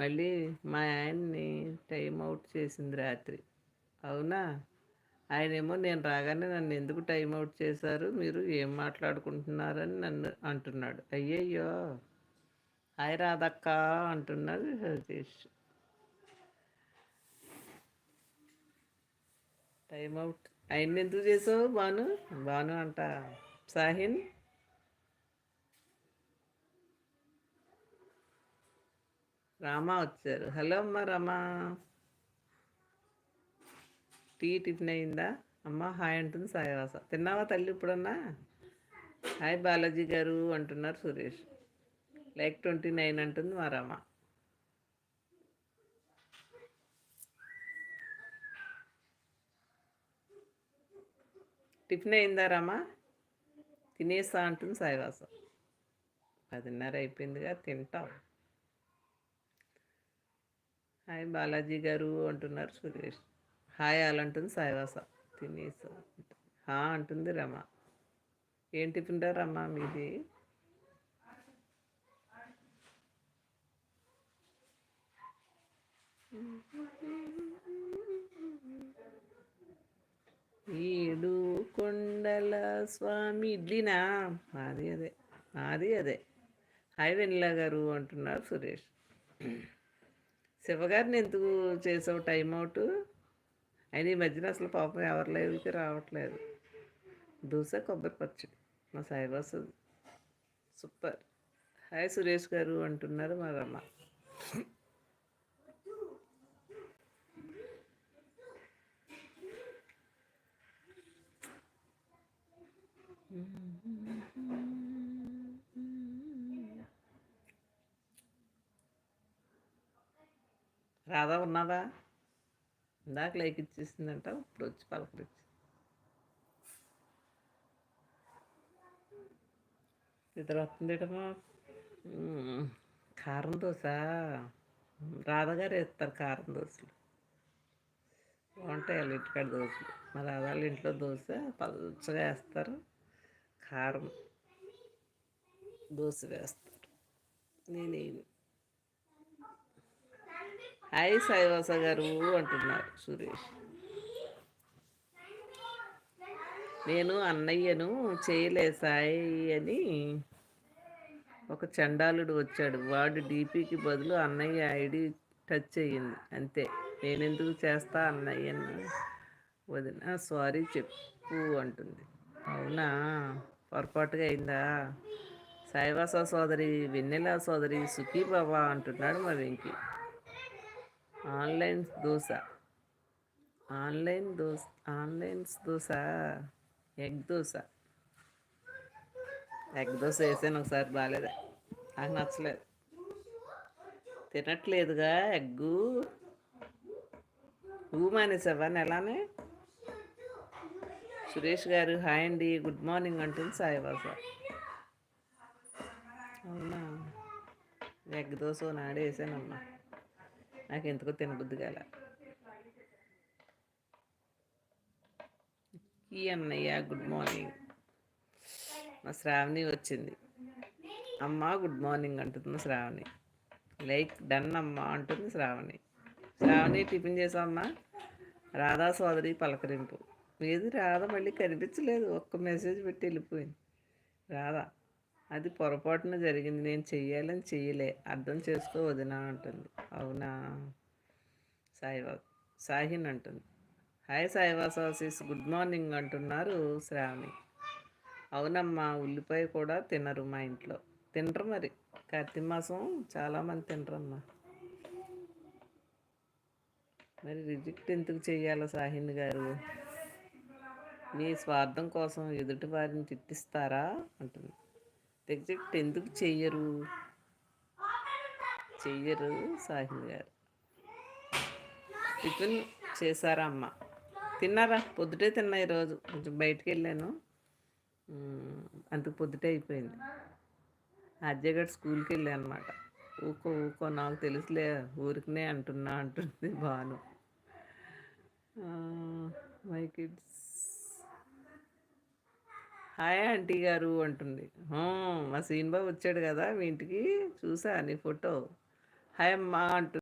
మళ్ళీ మా ఆయన్ని టైం అవుట్ చేసింది రాత్రి. అవునా? ఆయనేమో నేను రాగానే నన్ను ఎందుకు టైం అవుట్ చేశారు? మీరు ఏం మాట్లాడుకుంటున్నారని నన్ను అంటున్నాడు. అయ్యయ్యో! హాయ్ రాధక్క అంటున్నాడు సతీష్. Time out. ఆయన్ని ఎందుకు చేసావు బాను? బాను అంట. సాహిన్? రామా వచ్చారు. హలో అమ్మ రామా. టీ టిఫిన్ అయిందా? అమ్మ హాయ్ అంటుంది సాయివాస తిన్నావా తల్లి ఇప్పుడన్నా? హాయ్ బాలాజీ గారు అంటున్నారు సురేష్. లైక్ ట్వంటీ నైన్ అంటుంది మా రామ. టిఫిన్ అయిందా రమా? తినేసా అంటుంది సాయివాస పదిన్నర అయిపోయిందిగా తింటాం. హాయ్ బాలాజీ గారు అంటున్నారు సురేష్. హాయ్ అలాంటుంది సాయివాస. తినేసా. హా అంటుంది రమ. ఏం టిఫిన్ రా రమ్మ మీది? ఏడు కొండల స్వామి ఇడ్లీనా? మాది అదే. మాది అదే. హాయ్ వెనిలా గారు అంటున్నారు సురేష్. శివగారిని ఎందుకు చేసావు టైం అవుట్ అయిన ఈ మధ్యన అసలు పాపం ఎవరి లైవ్కి రావట్లేదు. దోశ కొబ్బరి పచ్చడి మా సాయిబాస్ సూపర్. హాయ్ సురేష్ గారు అంటున్నారు మా రమ్మ. Mm-hmm. రాధా ఉన్నావా? ఇందాక లైక్ ఇచ్చేసిందంట ఇప్పుడు వచ్చి పలకరించి. ఇద్దరు వస్తుందేటమ్మా కారం దోశ. రాధగారు వేస్తారు కారం దోశలు. బాగుంటాయి వాళ్ళ ఇంటికాడ దోశలు. మా రాధాళ్ళ ఇంట్లో దోశ పలుచగా వేస్తారు. కారం దోశ వేస్తారు. నేను హాయ్ సాయివాస గారు అంటున్నారు సురేష్. నేను అన్నయ్యను చేయలే సాయి అని ఒక చండాలుడు వచ్చాడు. వాడు డీపీకి బదులు అన్నయ్య ఐడి టచ్ అయ్యింది. అంతే. నేను ఎందుకు చేస్తా అన్నయ్యను వదిన సారీ చెప్పు అంటుంది. అవునా? పొరపాటుగా అయిందా? సాయివాస సోదరి వెన్నెల సోదరి సుఖీ బాబా అంటున్నాడు మా Venky. Online dosa. Online dosa online dosa egg dosa. Egg dosa వేసాను ఒకసారి బాగాలేదా. నాకు నచ్చలేదు. తినట్లేదుగా ఎగ్గు. ఊ మానేసావా నెలానే? సురేష్ గారు హాయ్ అండి గుడ్ మార్నింగ్ అంటుంది సాయిబాబా అవునా? ఎగ్ దోశ నాడే వేసానమ్మా. నాకు ఎందుకో తినబుద్ధి కాల. ఈ అన్నయ్య గుడ్ మార్నింగ్ మా శ్రావణి వచ్చింది. అమ్మ గుడ్ మార్నింగ్ అంటుంది శ్రావణి. లైక్ డన్ అమ్మ అంటుంది శ్రావణి. శ్రావణి టిఫిన్ చేసామమ్మా రాధా సోదరి పలకరింపు. ఏది రాధ మళ్ళీ కనిపించలేదు. ఒక్క మెసేజ్ పెట్టి వెళ్ళిపోయింది. రాధా అది పొరపాటున జరిగింది. నేను చెయ్యాలని చెయ్యలే. అర్థం చేసుకో వదినా అంటుంది. అవునా? సాయివా సాహిన్ అంటుంది. హాయ్ సాయివాసాసిస్ గుడ్ మార్నింగ్ అంటున్నారు శ్రావణి. అవునమ్మా ఉల్లిపాయ కూడా తినరు మా ఇంట్లో. తినరు మరి. కార్తీక మాసం చాలామంది తినరమ్మా. మరి రిజెక్ట్ ఎందుకు చెయ్యాలో సాహిన్ గారు? మీ స్వార్థం కోసం ఎదుటి వారిని తిట్టిస్తారా? అంటుంది. రిజెక్ట్ ఎందుకు చెయ్యరు? చెయ్యరు సాహిల్ గారు. టిఫిన్ చేశారా అమ్మ? తిన్నారా? పొద్దుటే తిన్నా ఈరోజు. కొంచెం బయటకు వెళ్ళాను. అందుకు పొద్దుటే అయిపోయింది. అజ్జగడ్ స్కూల్కి వెళ్ళాను అనమాట ఊకో ఊకో నాకు తెలుసులే ఊరికినే అంటున్నా అంటుంది Bhanu my kids. Hi aunty గారు అంటుంది. మా సీన్ బాబు వచ్చాడు కదా మీ ఇంటికి. చూసా నీ ఫోటో. హాయ్ అమ్మా అంటుంది